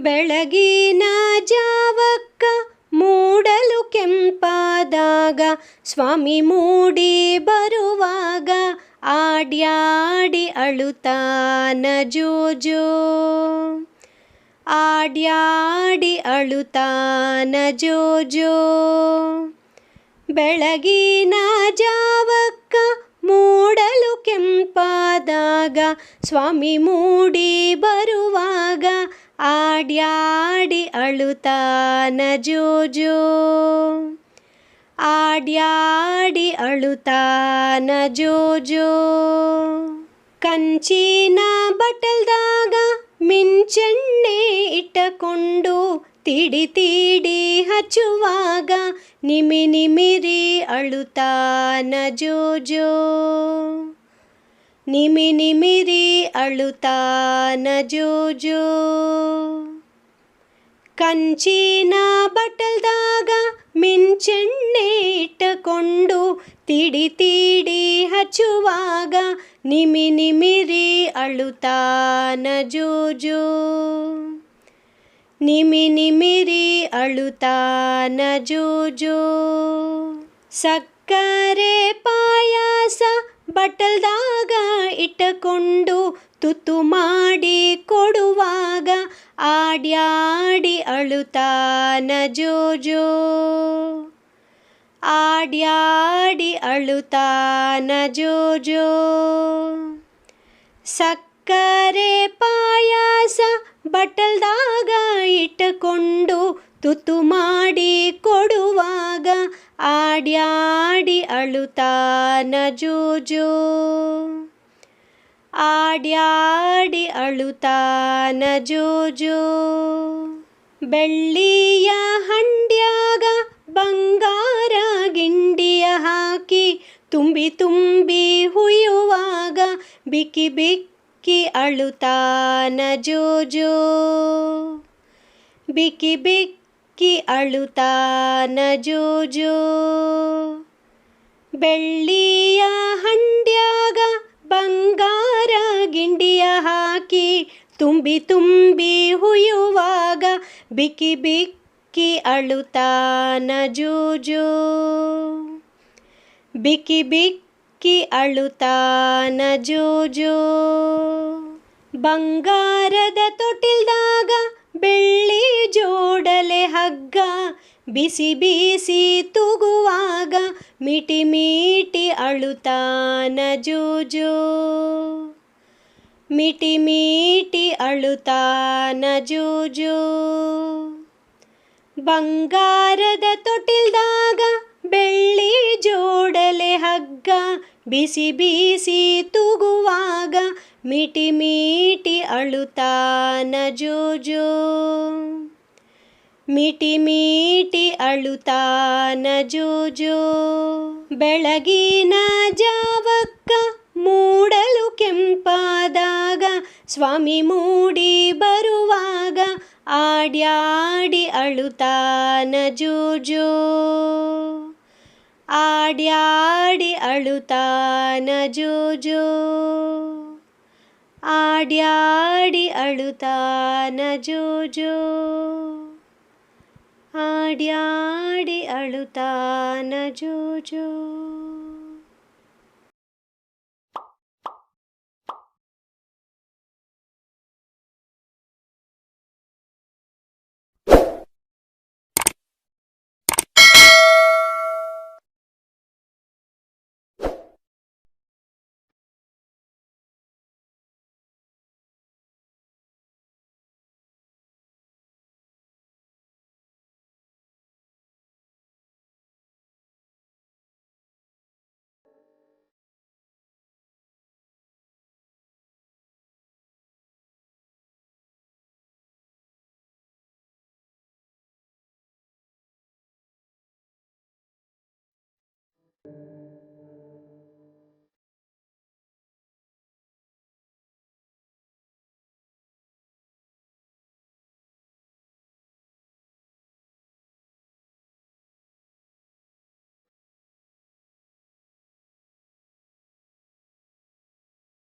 ಬೆಳಗಿನ ಜಾವಕ್ಕ ಮೂಡಲು ಕೆಂಪಾದಾಗ, ಸ್ವಾಮಿ ಮೂಡಿ ಬರುವಾಗ ಆಡ್ಯಾಡಿ ಅಳುತ್ತಾನ ಜೋಜೋ. ಆಡ್ಯಾಡಿ ಅಳುತ್ತಾನ ಜೋಜೋ. ಬೆಳಗಿನ ಜಾವಕ್ಕ ಮೂಡಲು ಕೆಂಪಾದಾಗ, ಸ್ವಾಮಿ ಮೂಡಿ ಬರುವಾಗ ಆಡ್ಯಾಡಿ ಅಳುತ್ತಾನ ಜೋಜೋ. ಆಡ್ಯಾಡಿ ಅಳುತಾನ ಜೋಜೋ. ಕಂಚಿನ ಬಟಲ್ದಾಗ ಮಿಂಚೆಣ್ಣೆ ಇಟ್ಟಕೊಂಡು ತಿಡಿ ತಿಡಿ ಹಚ್ಚುವಾಗ ನಿಮಿ ನಿಮಿರಿ ಅಳುತ್ತಾನ ಜೋಜೋ. ನಿಮಿ ನಿಮಿರಿ ಅಳುತ್ತಾನ ಜೋಜೋ ಕಂಚಿನ ಬಟಲ್ದಾಗ ಮಿಂಚೆಣ್ಣೆ ಇಟ್ಟಕೊಂಡು ತಿಡಿ ತಿಡಿ ಹಚ್ಚುವಾಗ ನಿಮಿ ನಿಮಿರಿ ಅಳುತ್ತಾನ ಜೋಜೋ ನಿಮಿ ನಿಮಿರಿ ಅಳುತ್ತಾನ ಜೋಜೋ ಸಕ್ಕರೆ ಪಾಯಸ ಬಟಲ್ದಾಗ ಇಟ್ಟಕೊಂಡು ತುತ್ತು ಮಾಡಿ ಕೊಡುವಾಗ ಆಡ್ಯಾಡಿ ಅಳುತ್ತಾನ ಜೋಜೋ ಆಡ್ಯಾಡಿ ಅಳುತ್ತಾನ ಜೋಜೋ ಸಕ್ಕರೆ ಪಾಯಸ ಬಟಲ್ದಾಗ ಇಟ್ಟುಕೊಂಡು ತುತ್ತು ಮಾಡಿ ಕೊಡುವಾಗ ಆಡ್ಯಾಡಿ ಅಳುತ್ತಾನ ಜೋಜೋ ಆಡ್ಯಾಡಿ ಅಳುತ್ತಾನ ಜೋಜೋ ಬೆಳ್ಳಿಯ ಹಂಡ್ಯಾಗ ಬಂಗಾರ ಗಿಂಡಿಯ ಹಾಕಿ ತುಂಬಿ ತುಂಬಿ ಹುಯುವಾಗ ಬಿಕ್ಕಿ ಬಿಕ್ಕಿ ಅಳುತಾನ ಜೋಜೋ ಬಿಕ್ಕಿ ಬಿಕ್ಕಿ ಅಳುತ್ತಾನ ಜೋಜೋ. ಬೆಳ್ಳಿಯ ಹಂಡ್ಯಾಗ ಬಂಗಾರ ಗಿಂಡಿಯ ಹಾಕಿ ತುಂಬಿ ತುಂಬಿ ಹುಯುವಾಗ ಬಿಕ್ಕಿ ಬಿಕ್ಕಿ ಅಳುತಾನ ಜೋಜೋ. ಬಿಕ್ಕಿ ಬಿಕ್ಕಿ ಅಳುತಾನ ಜೋಜೋ. ಬಂಗಾರದ ತೊಟ್ಟಿಲ್ದಾಗ ಬೆಳ್ಳಿ ಜೋಡಲೆ ಹಗ್ಗ ಬಿಸಿ ಬಿಸಿ ತೂಗುವಾಗ ಮಿಟಿ ಮೀಟಿ ಅಳುತಾನ ಜೋಜು ಮಿಟಿ ಮೀಟಿ ಅಳುತಾನ ಜೋಜು ಬಂಗಾರದ ತೊಟ್ಟಿಲ್ದಾಗ ಬೆಳ್ಳಿ ಜೋಡಲೆ ಹಗ್ಗ ಬಿಸಿ ಬಿಸಿ ತೂಗುವಾಗ ಮಿಟಿ ಮೀಟಿ ಅಳುತಾನ ಜೋಜೋ ಮಿಟಿ ಮೀಟಿ ಅಳುತಾನ ಜೋಜೋ ಬೆಳಗಿನ ಜಾವಕ್ಕ ಮೂಡಲು ಕೆಂಪಾದಾಗ, ಸ್ವಾಮಿ ಮೂಡಿ ಬರುವಾಗ ಆಡ್ಯಾಡಿ ಅಳುತಾನ ಜೋಜೋ ಆಡ್ಯಾಡಿ ಅಳುತಾನ ಜೋಜೋ ಆಡ್ಯಾಡಿ ಅಳುತ್ತಾನ ಜೋಜೋ ಆಡ್ಯಾಡಿ ಅಳುತ್ತಾನ ಜೋಜೋ